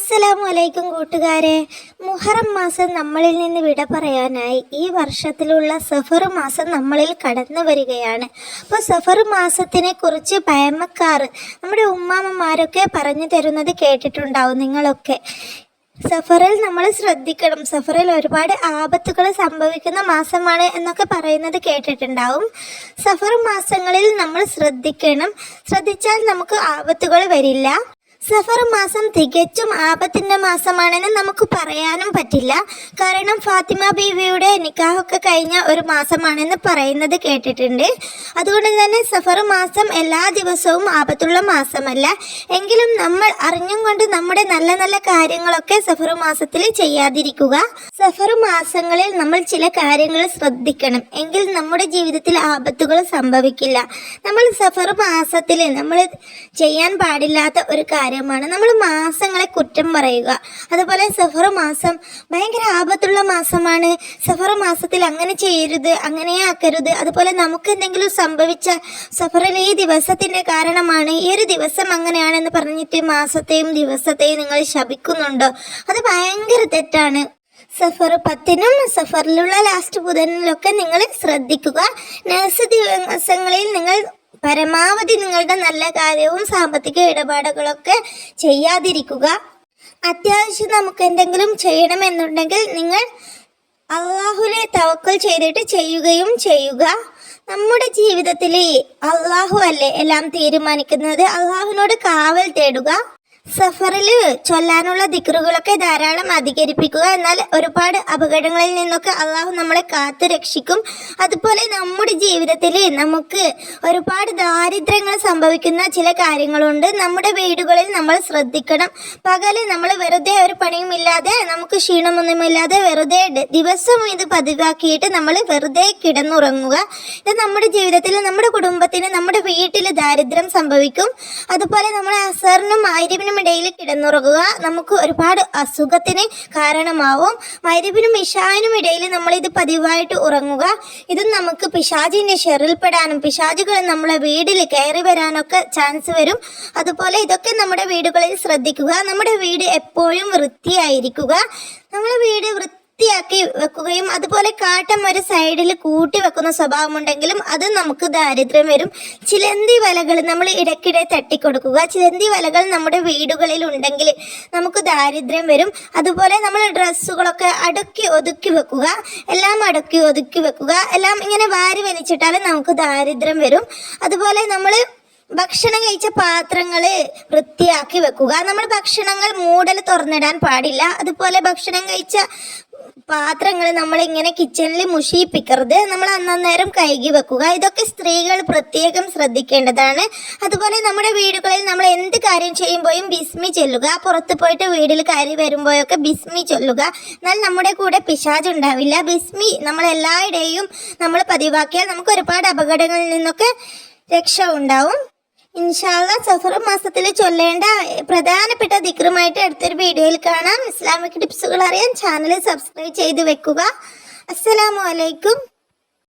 അസ്സലാമു അലൈക്കും കൂട്ടുകാരെ. മുഹറം മാസം നമ്മളിൽ നിന്ന് വിട പറയാനായി ഈ വർഷത്തിലുള്ള സഫർ മാസം നമ്മളിൽ കടന്നു വരികയാണ്. അപ്പോൾ സഫർ മാസത്തിനെ കുറിച്ച് പഴമക്കാർ നമ്മുടെ ഉമ്മാമ്മമാരൊക്കെ പറഞ്ഞു തരുന്നത് കേട്ടിട്ടുണ്ടാവും നിങ്ങളൊക്കെ. സഫറിൽ നമ്മൾ ശ്രദ്ധിക്കണം. സഫറിൽ ഒരുപാട് ആപത്തുകൾ സംഭവിക്കുന്ന മാസമാണ് എന്നൊക്കെ പറയുന്നത് കേട്ടിട്ടുണ്ടാവും. സഫർ മാസങ്ങളിൽ നമ്മൾ ശ്രദ്ധിക്കണം. ശ്രദ്ധിച്ചാൽ നമുക്ക് ആപത്തുകൾ വരില്ല. സഫർ മാസം തികച്ചും ആപത്തിന്റെ മാസമാണെന്ന് നമുക്ക് പറയാനും പറ്റില്ല. കാരണം ഫാത്തിമ ബീവിയുടെ നിക്കാഹൊക്കെ കഴിഞ്ഞ ഒരു മാസമാണെന്ന് പറയുന്നത് കേട്ടിട്ടുണ്ട്. അതുകൊണ്ട് തന്നെ സഫർ മാസം എല്ലാ ദിവസവും ആപത്തുള്ള മാസമല്ല. എങ്കിലും നമ്മൾ അറിഞ്ഞും കൊണ്ട് നമ്മുടെ നല്ല നല്ല കാര്യങ്ങളൊക്കെ സഫർ മാസത്തിൽ ചെയ്യാതിരിക്കുക. സഫർ മാസങ്ങളിൽ നമ്മൾ ചില കാര്യങ്ങൾ ശ്രദ്ധിക്കണം. എങ്കിൽ നമ്മുടെ ജീവിതത്തിൽ ആപത്തുകൾ സംഭവിക്കില്ല. നമ്മൾ സഫർ മാസത്തിൽ നമ്മൾ ചെയ്യാൻ പാടില്ലാത്ത ഒരു കാര്യമാണ്. നമ്മൾ മാസങ്ങളെ കുറ്റം പറയുക. അതുപോലെ സഫർ മാസം ഭയങ്കര ആപത്തുള്ള മാസമാണ്. സഫർ മാസത്തിൽ അങ്ങനെ ചെയ്യരുത് അങ്ങനെ ആക്കരുത്. അതുപോലെ നമുക്ക് എന്തെങ്കിലും സംഭവിച്ച സഫറിലെ ഈ ദിവസത്തിന്റെ കാരണമാണ്. ഈ ഒരു ദിവസം അങ്ങനെയാണെന്ന് പറഞ്ഞിട്ട് മാസത്തെയും ദിവസത്തെയും നിങ്ങൾ ശപിക്കുന്നുണ്ടോ? അത് ഭയങ്കര തെറ്റാണ്. സഫർ പത്തിനും സഫറിലുള്ള ലാസ്റ്റ് ബുധനിലൊക്കെ നിങ്ങൾ ശ്രദ്ധിക്കുക. നഴ്സ് ദിവസങ്ങളിൽ നിങ്ങൾ പരമാവധി നിങ്ങളുടെ നല്ല കാര്യവും സാമ്പത്തിക ഇടപാടുകളൊക്കെ ചെയ്യാതിരിക്കുക. അത്യാവശ്യം നമുക്ക് എന്തെങ്കിലും ചെയ്യണമെന്നുണ്ടെങ്കിൽ നിങ്ങൾ അള്ളാഹുലെ തവക്കൽ ചെയ്തിട്ട് ചെയ്യുകയും ചെയ്യുക. നമ്മുടെ ജീവിതത്തിലെ അള്ളാഹു അല്ലേ എല്ലാം തീരുമാനിക്കുന്നത്? അള്ളാഹുവിനോട് കാവൽ തേടുക. സഫറിൽ ചൊല്ലാനുള്ള ദിക്റുകളൊക്കെ ധാരാളം അധികരിപ്പിക്കുക എന്നാൽ ഒരുപാട് അപകടങ്ങളിൽ നിന്നൊക്കെ അള്ളാഹു നമ്മളെ കാത്തു രക്ഷിക്കും. അതുപോലെ നമ്മുടെ ജീവിതത്തിൽ നമുക്ക് ഒരുപാട് ദാരിദ്ര്യങ്ങൾ സംഭവിക്കുന്ന ചില കാര്യങ്ങളുണ്ട്. നമ്മുടെ വീടുകളിൽ നമ്മൾ ശ്രദ്ധിക്കണം. പകൽ നമ്മൾ വെറുതെ ഒരു പണിയുമില്ലാതെ നമുക്ക് ക്ഷീണമൊന്നുമില്ലാതെ വെറുതെ ദിവസം ഇത് പതിവാക്കിയിട്ട് നമ്മൾ വെറുതെ കിടന്നുറങ്ങുക. ഇത് നമ്മുടെ ജീവിതത്തിൽ നമ്മുടെ കുടുംബത്തിന് നമ്മുടെ വീട്ടിൽ ദാരിദ്ര്യം സംഭവിക്കും. അതുപോലെ നമ്മൾ അസറിനും ആയിരവിനും ഇടയിൽ കിടന്നുറങ്ങുക. നമുക്ക് ഒരുപാട് അസുഖത്തിന് കാരണമാവും. മൈരവിനും ഇഷാനും ഇടയിൽ നമ്മൾ ഇത് പതിവായിട്ട് ഉറങ്ങുക. ഇത് നമുക്ക് പിശാചിന്റെ ഷെറിൽപ്പെടാനും പിശാചുകൾ നമ്മളെ വീട്ടിൽ കയറി വരാനൊക്കെ ചാൻസ് വരും. അതുപോലെ ഇതൊക്കെ നമ്മുടെ വീടുകളിൽ ശ്രദ്ധിക്കുക. നമ്മുടെ വീട് എപ്പോഴും വൃത്തിയായിരിക്കുക. നമ്മുടെ വീട് വൃത്തി വൃത്തിയാക്കി വെക്കുകയും അതുപോലെ കാട്ടം ഒരു സൈഡിൽ കൂട്ടി വെക്കുന്ന സ്വഭാവമുണ്ടെങ്കിലും അത് നമുക്ക് ദാരിദ്ര്യം വരും. ചിലന്തി വലകൾ നമ്മൾ ഇടയ്ക്കിടെ തട്ടിക്കൊടുക്കുക. ചിലന്തി വലകൾ നമ്മുടെ വീടുകളിൽ ഉണ്ടെങ്കിൽ നമുക്ക് ദാരിദ്ര്യം വരും. അതുപോലെ നമ്മൾ ഡ്രസ്സുകളൊക്കെ അടുക്കി ഒതുക്കി വെക്കുക. എല്ലാം അടുക്കി ഒതുക്കി വെക്കുക. എല്ലാം ഇങ്ങനെ വാരി വലിച്ചിട്ടാൽ നമുക്ക് ദാരിദ്ര്യം വരും. അതുപോലെ നമ്മൾ ഭക്ഷണം കഴിച്ച പാത്രങ്ങൾ വൃത്തിയാക്കി വെക്കുക. നമ്മൾ ഭക്ഷണങ്ങൾ മൂടൽ തുറന്നിടാൻ പാടില്ല. അതുപോലെ ഭക്ഷണം കഴിച്ച പാത്രങ്ങൾ നമ്മൾ ഇങ്ങനെ കിച്ചണിൽ മുഷിയിപ്പിക്കരുത്. നമ്മൾ അന്നേരം കഴുകി വെക്കുക. ഇതൊക്കെ സ്ത്രീകൾ പ്രത്യേകം ശ്രദ്ധിക്കേണ്ടതാണ്. അതുപോലെ നമ്മുടെ വീടുകളിൽ നമ്മൾ എന്ത് കാര്യം ചെയ്യുമ്പോഴും ബിസ്മി ചൊല്ലുക. പുറത്ത് പോയിട്ട് വീട്ടിൽ കയറി വരുമ്പോഴൊക്കെ ബിസ്മി ചൊല്ലുക. എന്നാൽ നമ്മുടെ കൂടെ പിശാജ് ഉണ്ടാവില്ല. ബിസ്മി നമ്മൾ എല്ലായിടെയും നമ്മൾ പതിവാക്കിയാൽ നമുക്ക് ഒരുപാട് അപകടങ്ങളിൽ നിന്നൊക്കെ രക്ഷ ഉണ്ടാവും. ഇൻഷാല്ല സഫർ മാസത്തിൽ ചൊല്ലേണ്ട പ്രധാനപ്പെട്ട ദിക്റുമായിട്ട് അടുത്തൊരു വീഡിയോയിൽ കാണാം. ഇസ്ലാമിക് ടിപ്സുകൾ അറിയാൻ ചാനൽ സബ്സ്ക്രൈബ് ചെയ്ത് വെക്കുക. അസ്സലാമു അലൈക്കും.